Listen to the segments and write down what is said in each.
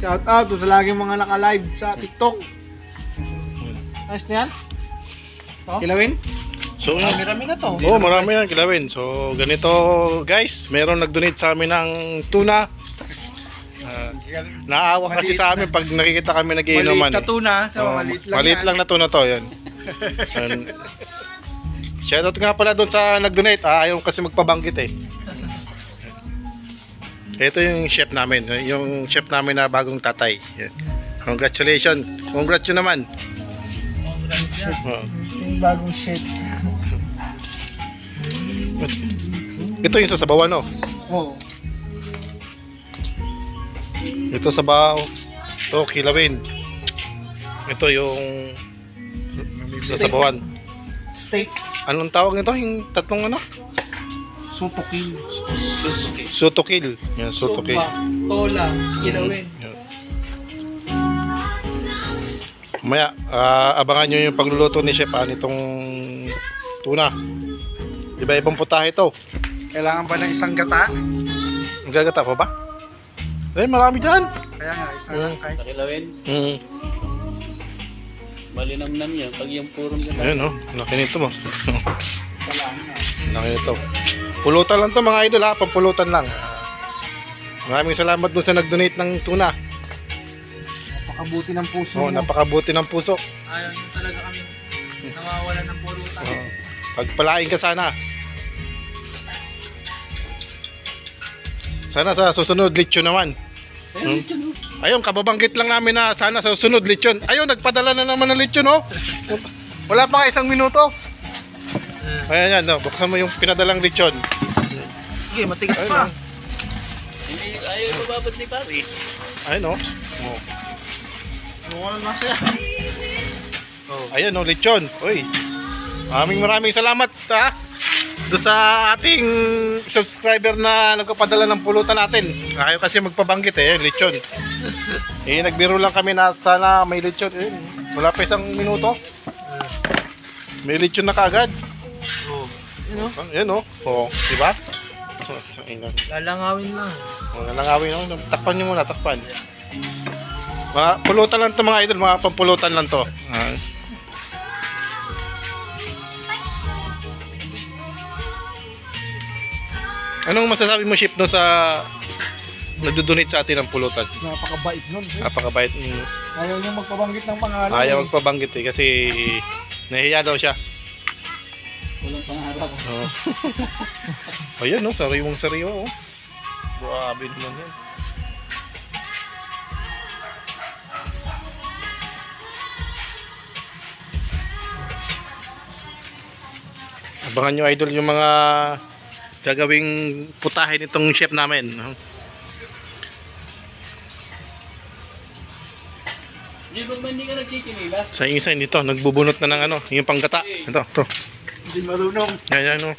Shout out sa laging mga naka-live sa TikTok. Ayos na yan? Oh. Kilawin? So, Marami-rami na to. oh, marami yan kilawin. So, ganito guys, meron nag-donate sa amin ng tuna. Ah, naawa kasi sa amin pag nakikita kami nagiinuman. Maliit na eh. tuna. So, Oh, maliit lang maliit lang na tuna to, yan. Yan. Shoutout nga pala doon sa nag-donate. Ah, ayaw kasi magpabanggit eh. Ito yung chef namin. Yung chef namin na bagong tatay. Congratulations. Congrats yun naman. Oh. Yung bagong shit. Ito yung sasabawan, no? Oo. Ito sa bao. Ito, kilawin. Ito yung sasabawan. Steak. Anong tawag nito? Yung tatlong ano? Sutukil. Sutokil. Yan, sutokil. Tola. Kilawin. Yan. Maya, ah, abangan nyo yung pagluluto ni Chef ah, nitong tuna. Iba-ibang putahe ito. Kailangan pa ng isang gata. Ang gagata pa ba? Eh, marami dyan. Kaya nga, isang Mm. lang kahit. Takilawin. Mm. Malinamnam yan. Pag yung purong ganda. Ayun, oh. Laki nito mo. Laki nito. Pulutan lang to mga idol ha. Pampulutan lang. Maraming salamat dun sa nag-donate ng tuna. Napakabuti ng puso Oh, mo. napakabuti ng puso. Ayaw nyo talaga kami nawawala ng pulutan. Oh. Pagpalain ka sana. Sana sa susunod lechon naman. Hmm. oh. Ayun, kababanggit lang namin na sana sa susunod lechon. Ayun, nagpadala na naman ng lechon, oh. Wala pa nga isang minuto. Ayan yan, no. buksan mo yung pinadalang lechon. Sige, matigas Ayun, pa. oh. Hindi, ayaw mababad ni Pari. Ayun, oh. oh. Mukha na siya. Ayan, oh, lechon. Uy. Maraming maraming salamat, ha. Doon sa ating subscriber na nagpapadala ng pulutan natin. Ayaw kasi magpabanggit eh, lechon. eh, nagbiro lang kami na sana may lechon. Eh, wala pa isang minuto. May lechon na kagad. Yun o. Yan oh. Oo, di ba? Tangina. Lalangawin lang. Oh, nalangawin oh. Takpan niyo muna, takpan. Mga pulutan lang to mga idol, mga pampulutan lang to. Ah. Anong masasabi mo, Ship, no, sa nagdodonate sa atin ng pulutan? Napakabait nun. eh. Napakabait. Mm. Ayaw niya magpabanggit ng pangalan. Ayaw eh. magpabanggit eh, kasi nahiya daw siya. Walang pangarap. Oo. Ayan, no, sariwang sariwa, oh. Grabe naman yan. Abangan nyo, idol, yung mga gagawing putahe nitong chef namin. no? Di ba hindi ka nagkikinilas? Sa isa nito, nagbubunot na ng ano, yung panggata. Ito, ito. Hindi marunong. Yan, yan, no.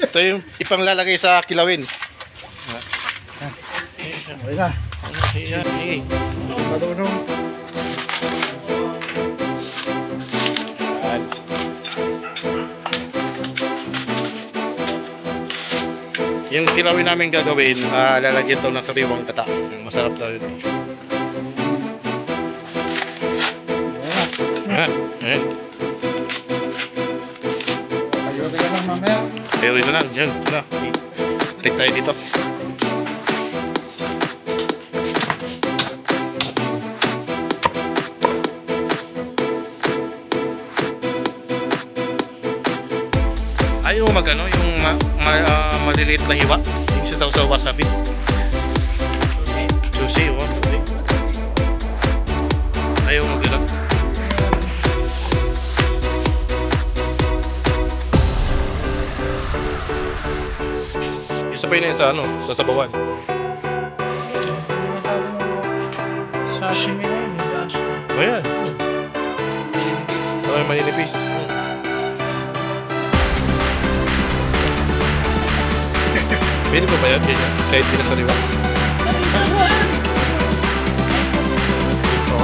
Ito yung ipanglalagay sa kilawin. Okay na. Yan, eh. Marunong. Yung kilawin namin gagawin, ah, lalagyan daw ng sariwang kata. Masarap daw yun. Ayan, ayan. Pero yun na lang, yan. Ano, balik tayo dito. Ayaw mag ano, yung ma, ma, ah, maliliit na hiwa. Yung sa sa wasabi. Susi, oh. Ayaw mag ano. Isa pa yun sa ano, sa sabawan. Sashimi na yun. Sashimi. O yan. Okay, maninipis. Pwede ko ba yan? Ganyan. Kahit pinasariwa.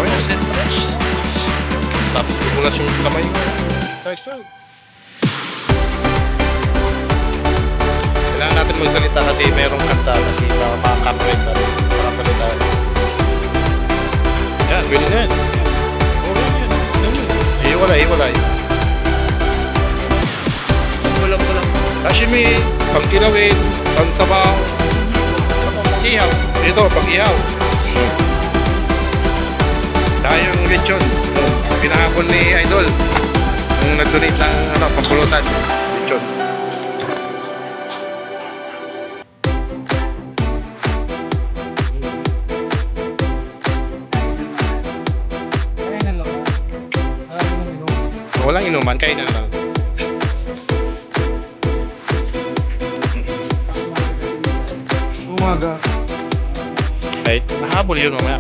Okay. Tapos bumulas yung kamay mo. Nice out. natin magsalita kasi mayroong kanta kasi para makakamit na rin. Para palitan. Yan, pwede na yan. Okay, yan. Yan yun. Iwalay, iwalay. Walang, walang. Sashimi, pangkilawin, pangsabaw, pang-ihaw. Ito, pang-ihaw. Dayang lechon. Pinahapon ni Idol. Ang nag-donate lang, ano, pampulutan. Lechon. Inuman, kain na lang. Umaga. Kahit nahabol yun mamaya.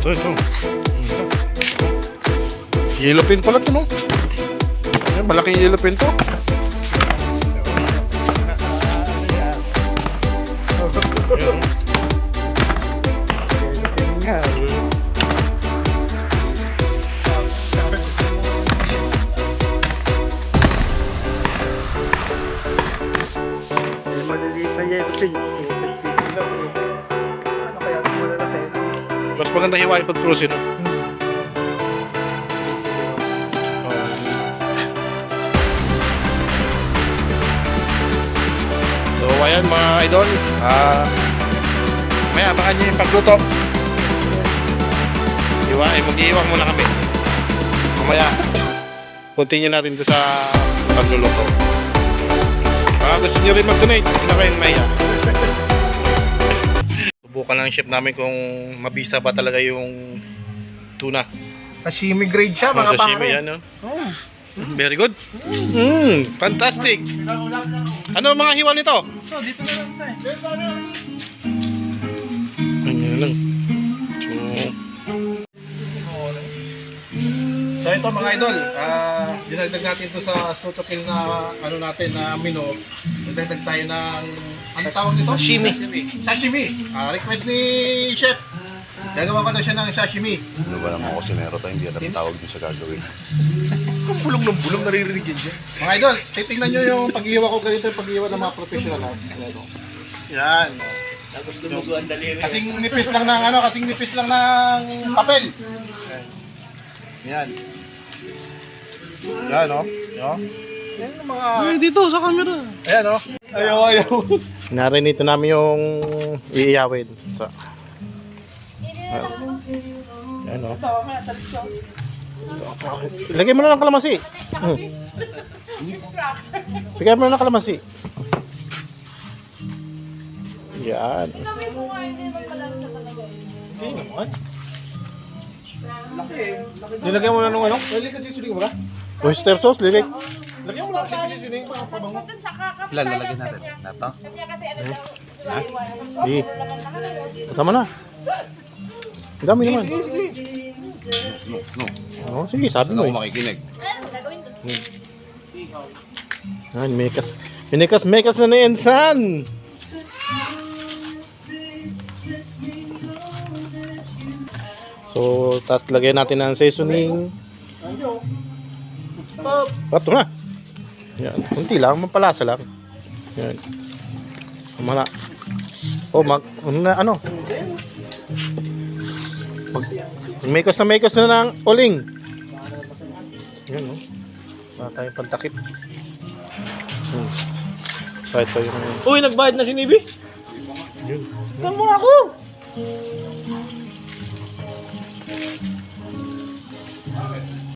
Ito, ito. Yellow pin pala ito, no? Ayan, malaking yellow pin to. Ayan. Mas maganda hiwain pag cruise, no? So, ayan mga idol. Ah, may abangan nyo yung pagluto. Iwa, eh, mag-iiwang muna kami. Mamaya, continue natin to sa pagluluto. Baka gusto nyo rin mag-donate, hindi na kayo maya. Subukan lang chef namin kung mabisa ba talaga yung tuna. Sashimi grade siya, mga Mga sashimi pare. yan, no? Oh. Very good. Mm, fantastic. Ano ang mga hiwa nito? So, dito na lang tayo. Ayan lang. So, so ito mga idol, ah dinagdag natin ito sa sutokil na ano natin na menu. Dinagdag tayo ng ano tawag nito? Sashimi. Sashimi. Ah, request ni chef. Gagawa ko na siya ng sashimi. Ano ba naman ako sinero tayo, hindi alam tawag niyo sa gagawin. Kung bulong ng bulong naririnig yun siya. Mga idol, titingnan nyo yung pag-iwa ko ganito yung pag-iwa ng mga professional. ah. Ayan. Yan. Tapos lumugo ang daliri. Kasing nipis lang ng ano, kasing nipis lang ng papel. Yan. Yan, oh. Yan. Yan yung mga... dito sa camera. Ayan, oh. Ayaw, ayaw. Narinito namin yung iiyawin. So, Ayan, oh. Lagay mo na ng kalamansi. Hmm. Bigay mo na ng kalamansi. Yan. Hindi naman. Nilagyan mo na nung ano? Lagyan ka sisuling mo ba? Oyster sauce, lagay. Lagyan mo na kasi sisuling para pabango. Ilan lalagyan natin? Nato? Di. Tama na. Ang dami naman. No, no. Oo, sige, sabi mo Ano eh. makikinig? Yan, mekas. Minikas, mekas na ni Ensan. So, tapos lagyan natin ng seasoning. Ito na. Yan, kunti lang, mapalasa lang. Yan. Tama na. Oh, mag, ano ano? Mag, mekas na mekas na ng uling. Yan, oh. Wala tayong pantakip. Hmm. So, ito yung... Uy, nagbayad na si Nibi. Yun. Tang mo ako.